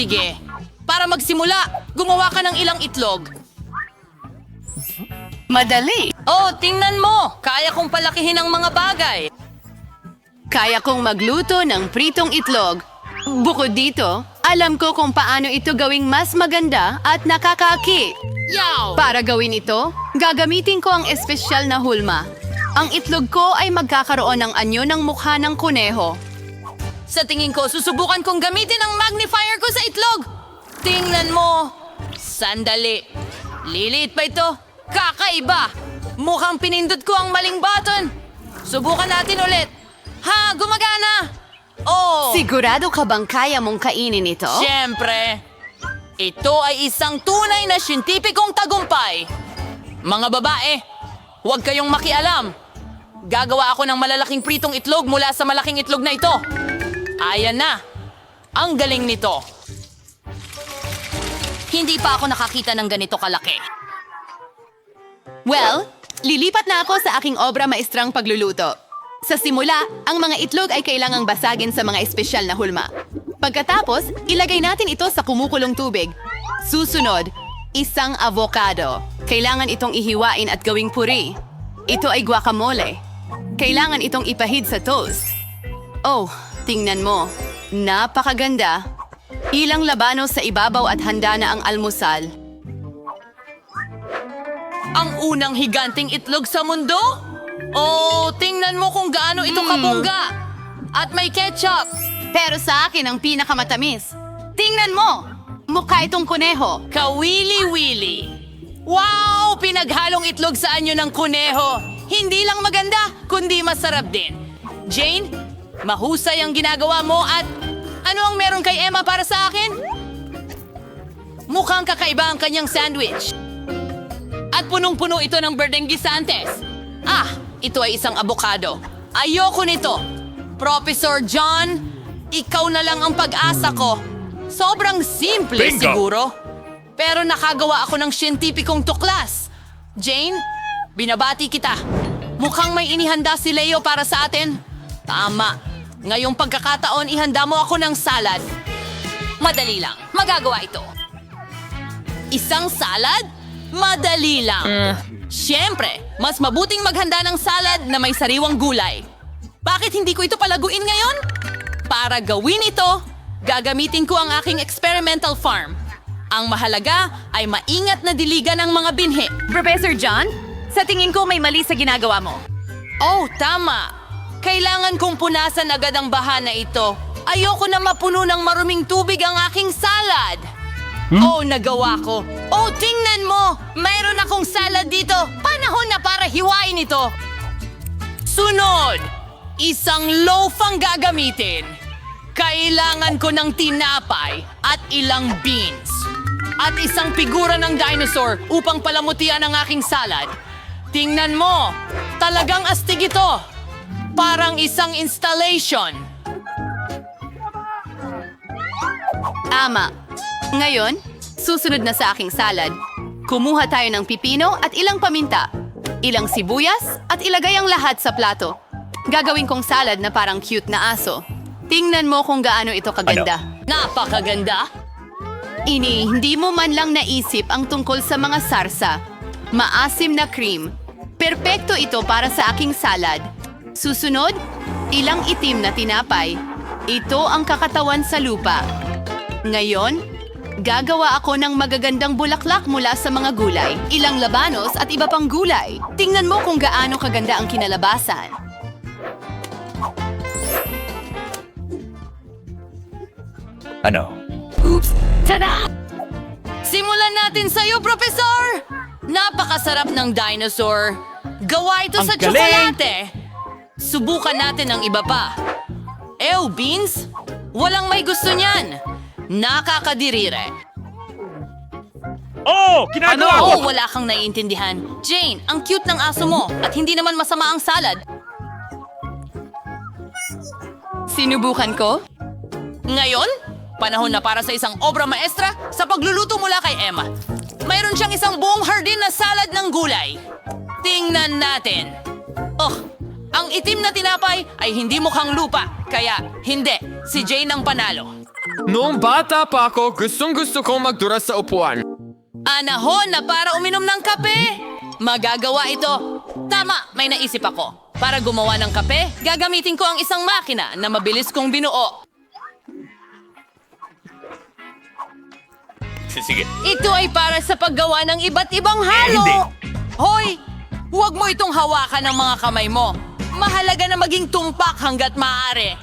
sige. Para magsimula, gumawa ka ng ilang itlog. Madali. Oh, tingnan mo! Kaya kong palakihin ang mga bagay. Kaya kong magluto ng pritong itlog. Bukod dito, alam ko kung paano ito gawing mas maganda at nakakaaki. Yaw! Para gawin ito, gagamitin ko ang espesyal na hulma. Ang itlog ko ay magkakaroon ng anyo ng mukha ng kuneho. Sa tingin ko, susubukan kong gamitin ang magnifier ko sa itlog. Tingnan mo. Sandali. Liliit pa ito. Kakaiba. Mukhang pinindot ko ang maling button. Subukan natin ulit. Ha, gumagana. Oh, Sigurado ka bang kaya mong kainin ito? Siyempre, ito ay isang tunay na siyentipikong tagumpay. Mga babae, huwag kayong makialam. Gagawa ako ng malalaking pritong itlog mula sa malaking itlog na ito. Ayan na. Ang galing nito. Hindi pa ako nakakita ng ganito kalaki. Well, lilipat na ako sa aking obra maestrang pagluluto. Sa simula, ang mga itlog ay kailangang basagin sa mga espesyal na hulma. Pagkatapos, ilagay natin ito sa kumukulong tubig. Susunod, isang avocado. Kailangan itong ihiwain at gawing puri. Ito ay guacamole. Kailangan itong ipahid sa toast. Oh, tingnan mo. Napakaganda. Ilang labano sa ibabaw at handa na ang almusal. Ang unang higanting itlog sa mundo? Oh, tingnan mo kung gaano ito kabongga. At may ketchup. Pero sa akin ang pinakamatamis. Tingnan mo! Mukha itong kuneho. Kawili-wili. Wow! Pinaghalong itlog sa anyo ng kuneho. Hindi lang maganda, kundi masarap din. Jane, mahusay ang ginagawa mo at ano ang meron kay Emma para sa akin? Mukhang kakaiba ang kanyang sandwich. At punong-puno ito ng berdeng gisantes. Ah, ito ay isang abokado. Ayoko nito. Professor John, ikaw na lang ang pag-asa ko. Sobrang simple Bingo! siguro. Pero nakagawa ako ng siyentipikong tuklas. Jane, binabati kita. Mukhang may inihanda si Leo para sa atin. Tama. Ngayong pagkakataon, ihanda mo ako ng salad. Madali lang. Magagawa ito. Isang salad? Madali lang. Siyempre, mas mabuting maghanda ng salad na may sariwang gulay. Bakit hindi ko ito palaguin ngayon? Para gawin ito, gagamitin ko ang aking experimental farm. Ang mahalaga ay maingat na diligan ng mga binhi. Professor John, sa tingin ko may mali sa ginagawa mo. Oh, tama. Kailangan kong punasan agad ang bahana ito. Ayoko na mapuno ng maruming tubig ang aking salad. Oh, nagawa ko. Oh, tingnan mo! Mayroon akong salad dito. Panahon na para hiwain ito. Sunod! Isang loaf ang gagamitin. Kailangan ko ng tinapay at ilang beans. At isang figura ng dinosaur upang palamutian ang aking salad. Tingnan mo! Talagang astig ito! Parang isang installation. Ama. Ngayon, susunod na sa aking salad. Kumuha tayo ng pipino at ilang paminta. Ilang sibuyas at ilagay ang lahat sa plato. Gagawin kong salad na parang cute na aso. Tingnan mo kung gaano ito kaganda. Napakaganda! Ini, hindi mo man lang naisip ang tungkol sa mga sarsa. Maasim na cream. Perpekto ito para sa aking salad. Susunod, ilang itim na tinapay. Ito ang kakatawan sa lupa. Ngayon, gagawa ako ng magagandang bulaklak mula sa mga gulay. Ilang labanos at iba pang gulay. Tingnan mo kung gaano kaganda ang kinalabasan. Ano? Simulan natin sa'yo, Professor! Napakasarap ng dinosaur. Gawa ito Ang sa galing! tsokolate. Subukan natin ang iba pa. Ew, Beans? Walang may gusto niyan. Nakakadirire. Oh! Ginagawa ko! Oh, wala kang naiintindihan. Jane, ang cute ng aso mo at hindi naman masama ang salad. Sinubukan ko? Ngayon, panahon na para sa isang obra maestra sa pagluluto mula kay Emma. Mayroon siyang isang buong hardin na salad ng gulay. Tingnan natin. Oh, ang itim na tinapay ay hindi mukhang lupa, kaya hindi, si Jane ang panalo. Noong bata pa ako, gustong gusto kong magdura sa upuan. Anahon na para uminom ng kape. Magagawa ito. Tama, may naisip ako. Para gumawa ng kape, gagamitin ko ang isang makina na mabilis kong binuo. Sige. Ito ay para sa paggawa ng iba't ibang halo. hindi. Hoy, huwag mo itong hawakan ng mga kamay mo. Mahalaga na maging tumpak hanggat maaari.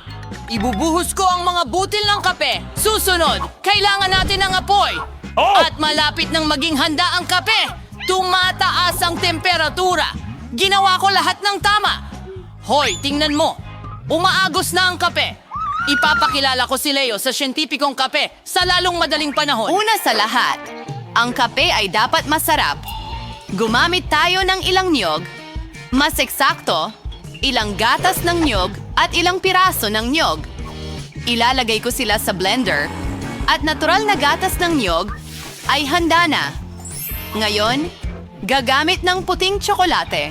Ibubuhos ko ang mga butil ng kape. Susunod, kailangan natin ng apoy. Oh! At malapit nang maging handa ang kape, tumataas ang temperatura. Ginawa ko lahat ng tama. Hoy, tingnan mo. Umaagos na ang kape. Ipapakilala ko si Leo sa siyentipikong kape sa lalong madaling panahon. Una sa lahat, ang kape ay dapat masarap. Gumamit tayo ng ilang niyog, mas eksakto, ilang gatas ng niyog at ilang piraso ng niyog. Ilalagay ko sila sa blender at natural na gatas ng niyog ay handa na. Ngayon, gagamit ng puting tsokolate.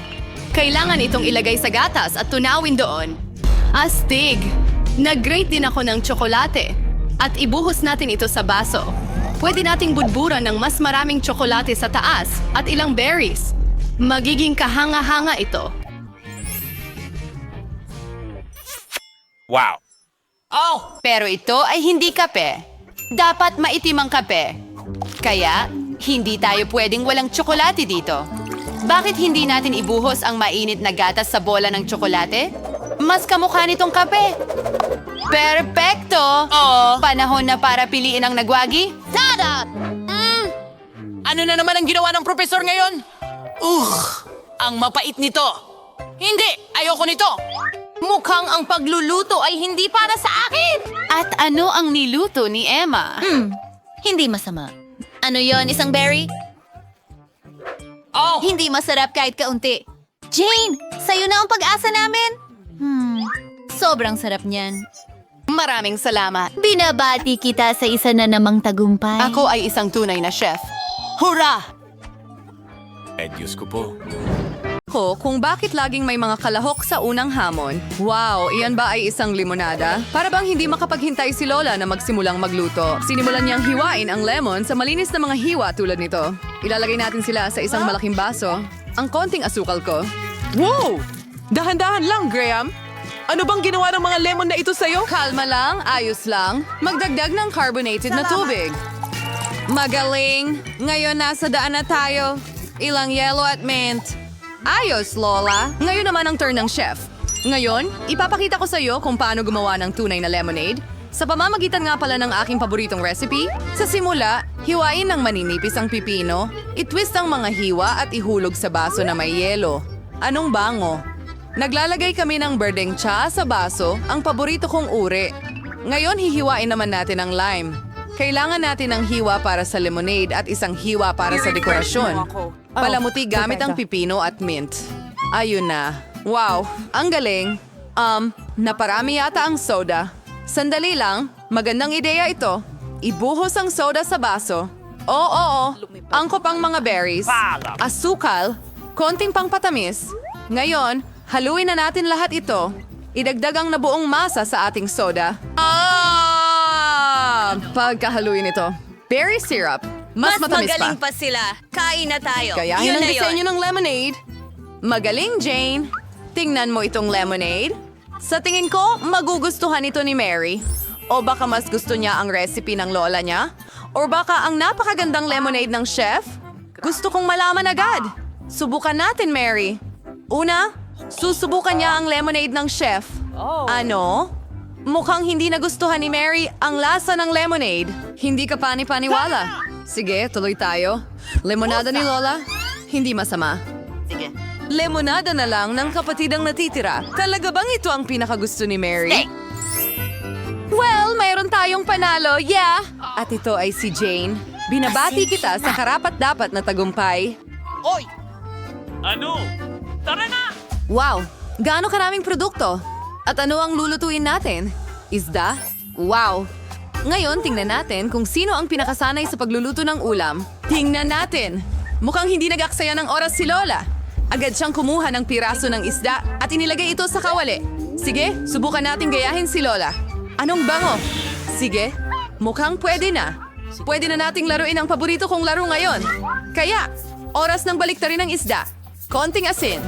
Kailangan itong ilagay sa gatas at tunawin doon. Astig! Nag-grate din ako ng tsokolate at ibuhos natin ito sa baso. Pwede nating budburan ng mas maraming tsokolate sa taas at ilang berries. Magiging kahanga-hanga ito. Wow. Oh, Pero ito ay hindi kape. Dapat maitim ang kape. Kaya, hindi tayo pwedeng walang tsokolate dito. Bakit hindi natin ibuhos ang mainit na gatas sa bola ng tsokolate? Mas kamukha nitong kape. Perpekto! Oo. Panahon na para piliin ang nagwagi? Tada! Mm. Ano na naman ang ginawa ng profesor ngayon? Ugh! Ang mapait nito. Hindi! Ayoko nito! Mukhang ang pagluluto ay hindi para sa akin! At ano ang niluto ni Emma? Hindi masama. Ano yon isang berry? Oh! Hindi masarap kahit kaunti. Jane, sa'yo na ang pag-asa namin. Hmm, sobrang sarap niyan. Maraming salamat. Binabati kita sa isa na namang tagumpay. Ako ay isang tunay na chef. Hurra! Eh, Diyos ko po. ko kung bakit laging may mga kalahok sa unang hamon. Wow, iyan ba ay isang limonada? Para bang hindi makapaghintay si Lola na magsimulang magluto. Sinimulan niyang hiwain ang lemon sa malinis na mga hiwa tulad nito. Ilalagay natin sila sa isang malaking baso. Ang konting asukal ko. Wow! Dahan-dahan lang, Graham. Ano bang ginawa ng mga lemon na ito sa'yo? Kalma lang, ayos lang. Magdagdag ng carbonated na tubig. Magaling! Ngayon nasa daan na tayo. Ilang yellow at mint. Ayos, Lola. Ngayon naman ang turn ng chef. Ngayon, ipapakita ko sa iyo kung paano gumawa ng tunay na lemonade. Sa pamamagitan nga pala ng aking paboritong recipe, sa simula, hiwain ng maninipis ang pipino, itwist ang mga hiwa at ihulog sa baso na may yelo. Anong bango? Naglalagay kami ng berdeng cha sa baso, ang paborito kong uri. Ngayon hihiwain naman natin ang lime. Kailangan natin ng hiwa para sa lemonade at isang hiwa para sa dekorasyon. Palamuti gamit ang pipino at mint. Ayun na. Wow, ang galing. Um, naparami yata ang soda. Sandali lang, magandang ideya ito. Ibuhos ang soda sa baso. Oo, oo, angkop ang mga berries. Asukal, konting pangpatamis. Ngayon, haluin na natin lahat ito. Idagdag ang nabuong masa sa ating soda. Ah! Pagkahaluin ito. Berry syrup. Mas, matamis magaling pa. pa sila. Kain na tayo. Kayahin Yun ang disenyo ng lemonade. Magaling, Jane. Tingnan mo itong lemonade. Sa tingin ko, magugustuhan ito ni Mary. O baka mas gusto niya ang recipe ng lola niya? O baka ang napakagandang lemonade ng chef? Gusto kong malaman agad. Subukan natin, Mary. Una, susubukan niya ang lemonade ng chef. Ano? Mukhang hindi nagustuhan ni Mary ang lasa ng lemonade. Hindi ka pani-paniwala. Sige, tuloy tayo. Lemonada ni Lola? Hindi masama. Sige. Lemonada na lang ng kapatid ang natitira. Talaga bang ito ang pinakagusto ni Mary? Well, mayroon tayong panalo, yeah! At ito ay si Jane. Binabati kita sa karapat-dapat na tagumpay. Oy! Ano? Tara na! Wow! Gaano karaming produkto? At ano ang lulutuin natin? Isda? Wow! Ngayon, tingnan natin kung sino ang pinakasanay sa pagluluto ng ulam. Tingnan natin! Mukhang hindi nag-aksaya ng oras si Lola. Agad siyang kumuha ng piraso ng isda at inilagay ito sa kawali. Sige, subukan natin gayahin si Lola. Anong bango? Sige, Mukhang pwede na. Pwede na nating laruin ang paborito kong laro ngayon. Kaya, oras ng baliktarin ng isda. Konting asin.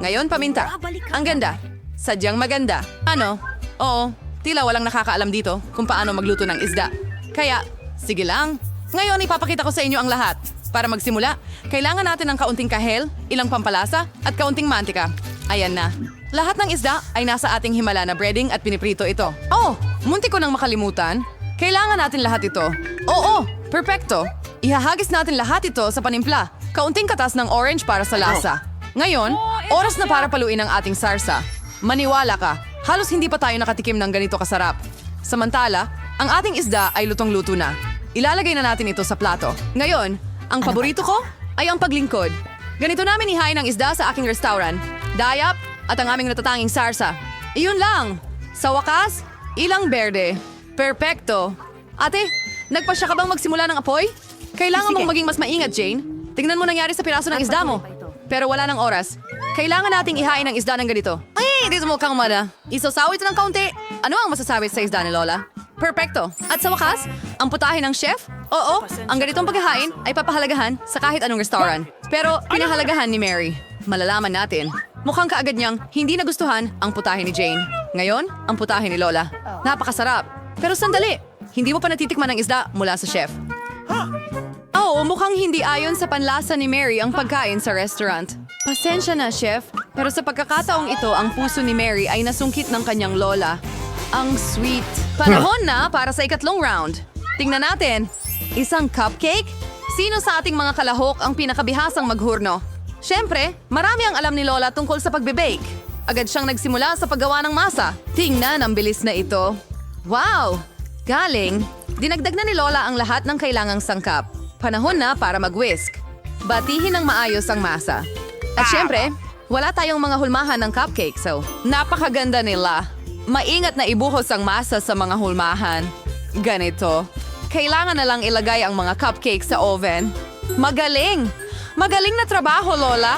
Ngayon paminta. Ang ganda. Sadyang maganda. Ano? Oo, tila walang nakakaalam dito kung paano magluto ng isda. Kaya, sige lang. Ngayon ipapakita ko sa inyo ang lahat. Para magsimula, kailangan natin ng kaunting kahel, ilang pampalasa, at kaunting mantika. Ayan na. Lahat ng isda ay nasa ating himala na breading at piniprito ito. Oh, munti ko nang makalimutan. Kailangan natin lahat ito. Oo, perfecto. Ihahagis natin lahat ito sa panimpla. Kaunting katas ng orange para sa lasa. Ngayon, oras na para paluin ang ating sarsa. Maniwala ka, halos hindi pa tayo nakatikim ng ganito kasarap. Samantala, ang ating isda ay lutong-luto na. Ilalagay na natin ito sa plato. Ngayon, ang paborito ko ay ang paglingkod. Ganito namin ihain ang isda sa aking restaurant. Dayap at ang aming natatanging sarsa. Iyon lang. Sa wakas, ilang berde. Perpekto. Ate, nagpasya ka bang magsimula ng apoy? Kailangan mong maging mas maingat, Jane. Tingnan mo nangyari sa piraso ng isda mo. Pero wala ng oras. Kailangan nating ihain ang isda ng ganito. Ay, dito mo kang mada. Isasaw ito ng kaunti. Ano ang masasabi sa isda ni Lola? Perfecto. At sa wakas, ang putahe ng chef? Oo, ang ganitong paghahain ay papahalagahan sa kahit anong restaurant. Pero pinahalagahan ni Mary. Malalaman natin. Mukhang kaagad niyang hindi nagustuhan ang putahe ni Jane. Ngayon, ang putahe ni Lola. Napakasarap. Pero sandali, hindi mo pa natitikman ang isda mula sa chef. Oo, mukhang hindi ayon sa panlasa ni Mary ang pagkain sa restaurant. Pasensya na, chef. Pero sa pagkakataong ito, ang puso ni Mary ay nasungkit ng kanyang lola. Ang sweet. Panahon na para sa ikatlong round. Tingnan natin. Isang cupcake? Sino sa ating mga kalahok ang pinakabihasang maghurno? Siyempre, marami ang alam ni Lola tungkol sa pagbe-bake. Agad siyang nagsimula sa paggawa ng masa. Tingnan ang bilis na ito. Wow! Galing! Dinagdag na ni Lola ang lahat ng kailangang sangkap. Panahon na para mag-whisk. Batihin ng maayos ang masa. At syempre, wala tayong mga hulmahan ng cupcake, so napakaganda nila. Maingat na ibuhos ang masa sa mga hulmahan. Ganito. Kailangan na lang ilagay ang mga cupcake sa oven. Magaling! Magaling na trabaho, Lola!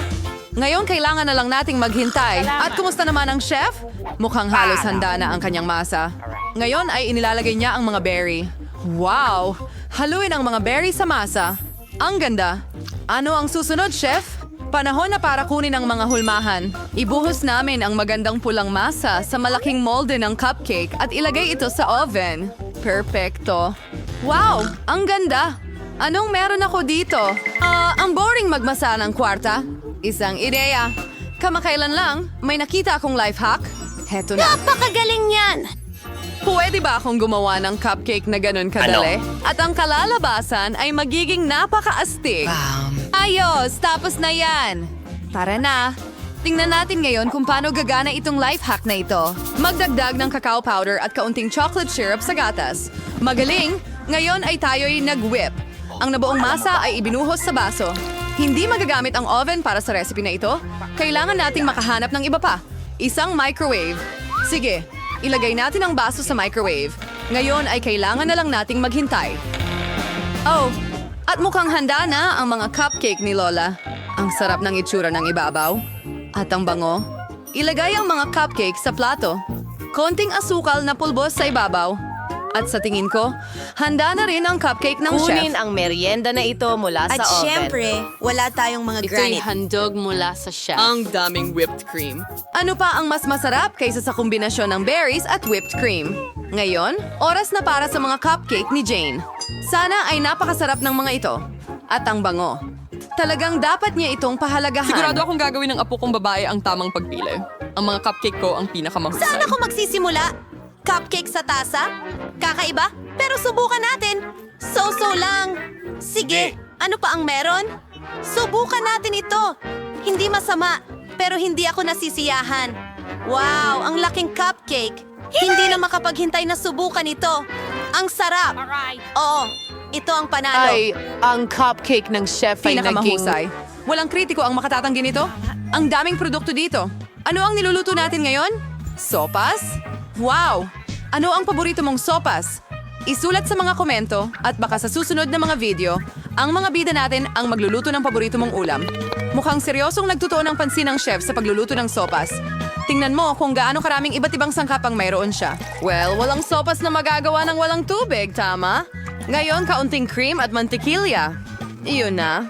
Ngayon, kailangan na lang nating maghintay. At kumusta naman ang chef? Mukhang halos handa na ang kanyang masa. Ngayon ay inilalagay niya ang mga berry. Wow! Haluin ang mga berry sa masa. Ang ganda. Ano ang susunod, chef? Panahon na para kunin ang mga hulmahan. Ibuhos namin ang magandang pulang masa sa malaking molde ng cupcake at ilagay ito sa oven. Perfecto. Wow! Ang ganda! Anong meron ako dito? Ah, ang boring magmasa ng kwarta. Isang ideya. Kamakailan lang, may nakita akong life hack. Heto na. Napakagaling yan! Pwede ba akong gumawa ng cupcake na ganun kadali? At ang kalalabasan ay magiging napakaastig. Ayos! Tapos na yan! Tara na! Tingnan natin ngayon kung paano gagana itong life hack na ito. Magdagdag ng cacao powder at kaunting chocolate syrup sa gatas. Magaling! Ngayon ay tayo'y nag-whip. Ang nabuong masa ay ibinuhos sa baso. Hindi magagamit ang oven para sa recipe na ito. Kailangan nating makahanap ng iba pa. Isang microwave. Sige, ilagay natin ang baso sa microwave. Ngayon ay kailangan na lang nating maghintay. Oh, at mukhang handa na ang mga cupcake ni Lola. Ang sarap ng itsura ng ibabaw. At ang bango. Ilagay ang mga cupcake sa plato. Konting asukal na pulbos sa ibabaw. At sa tingin ko, handa na rin ang cupcake ng Kunin chef. ang merienda na ito mula At sa oven. syempre, wala tayong mga granite. handog mula sa chef. Ang daming whipped cream. Ano pa ang mas masarap kaysa sa kombinasyon ng berries at whipped cream? Ngayon, oras na para sa mga cupcake ni Jane. Sana ay napakasarap ng mga ito. At ang bango. Talagang dapat niya itong pahalagahan. Sigurado akong gagawin ng apo kong babae ang tamang pagpili. Ang mga cupcake ko ang pinakamahusay. Saan ako magsisimula? Cupcake sa tasa? Kakaiba? Pero subukan natin. So-so lang. Sige, ano pa ang meron? Subukan natin ito. Hindi masama, pero hindi ako nasisiyahan. Wow, ang laking cupcake. Hindi na makapaghintay na subukan ito. Ang sarap. Oo, ito ang panalo. Ay, ang cupcake ng chef ay naging... Pinakamahusay. Walang kritiko ang makatatanggi nito. Ang daming produkto dito. Ano ang niluluto natin ngayon? Sopas? Wow! Ano ang paborito mong sopas? Isulat sa mga komento at baka sa susunod na mga video, ang mga bida natin ang magluluto ng paborito mong ulam. Mukhang seryosong nagtutuon ng pansin ng chef sa pagluluto ng sopas. Tingnan mo kung gaano karaming iba't ibang sangkap ang mayroon siya. Well, walang sopas na magagawa ng walang tubig, tama? Ngayon, kaunting cream at mantikilya. Iyon na.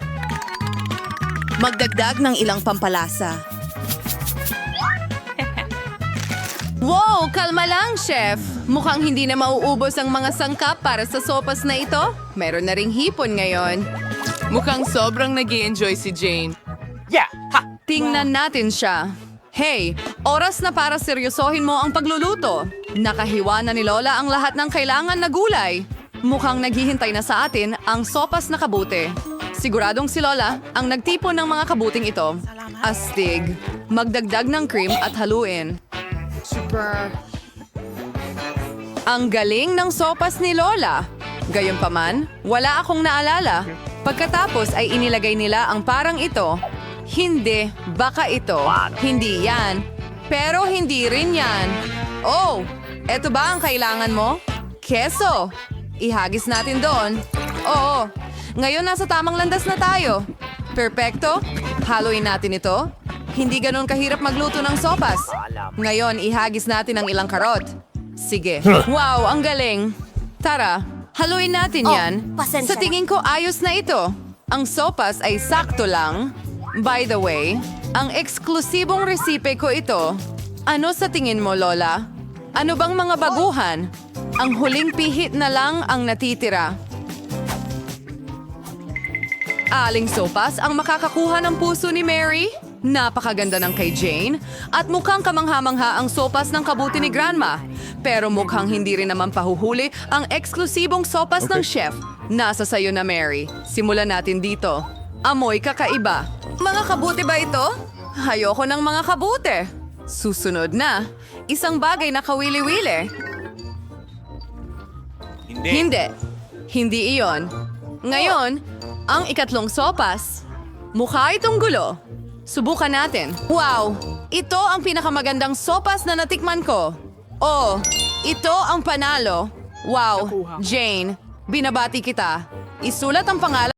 Magdagdag ng ilang pampalasa. Wow, kalma chef. Mukhang hindi na mauubos ang mga sangkap para sa sopas na ito. Meron na ring hipon ngayon. Mukhang sobrang nag enjoy si Jane. Yeah! Ha! Tingnan natin siya. Hey, oras na para seryosohin mo ang pagluluto. Nakahiwa na ni Lola ang lahat ng kailangan na gulay. Mukhang naghihintay na sa atin ang sopas na kabute. Siguradong si Lola ang nagtipon ng mga kabuting ito. Astig. Magdagdag ng cream at haluin. Ang galing ng sopas ni Lola. Gayunpaman, wala akong naalala. Pagkatapos ay inilagay nila ang parang ito. Hindi, baka ito. Hindi yan. Pero hindi rin yan. Oh, eto ba ang kailangan mo? Keso. Ihagis natin doon. Oo, ngayon nasa tamang landas na tayo. Perpekto. Haluin natin ito. Hindi ganun kahirap magluto ng sopas. Ngayon, ihagis natin ang ilang karot. Sige. Wow, ang galing. Tara, haluin natin Oh, yan. pasensya Sa tingin ko, ayos na ito. Ang sopas ay sakto lang. By the way, ang eksklusibong resipe ko ito. Ano sa tingin mo, Lola? Ano bang mga baguhan? Ang huling pihit na lang ang natitira. Aling sopas ang makakakuha ng puso ni Mary? Napakaganda ng kay Jane. At mukhang kamangha-mangha ang sopas ng kabuti ni Grandma. Pero mukhang hindi rin naman pahuhuli ang eksklusibong sopas ng chef. Nasa sayo na Mary. Simulan natin dito. Amoy kakaiba. Mga kabuti ba ito? Ayoko ng mga kabuti. Susunod na. Isang bagay na kawili-wili. Hindi. Hindi. Hindi iyon. Ngayon, ang ikatlong sopas. Mukha itong gulo. Subukan natin. Wow! Ito ang pinakamagandang sopas na natikman ko. Oh, ito ang panalo. Wow, Jane, binabati kita. Isulat ang pangalan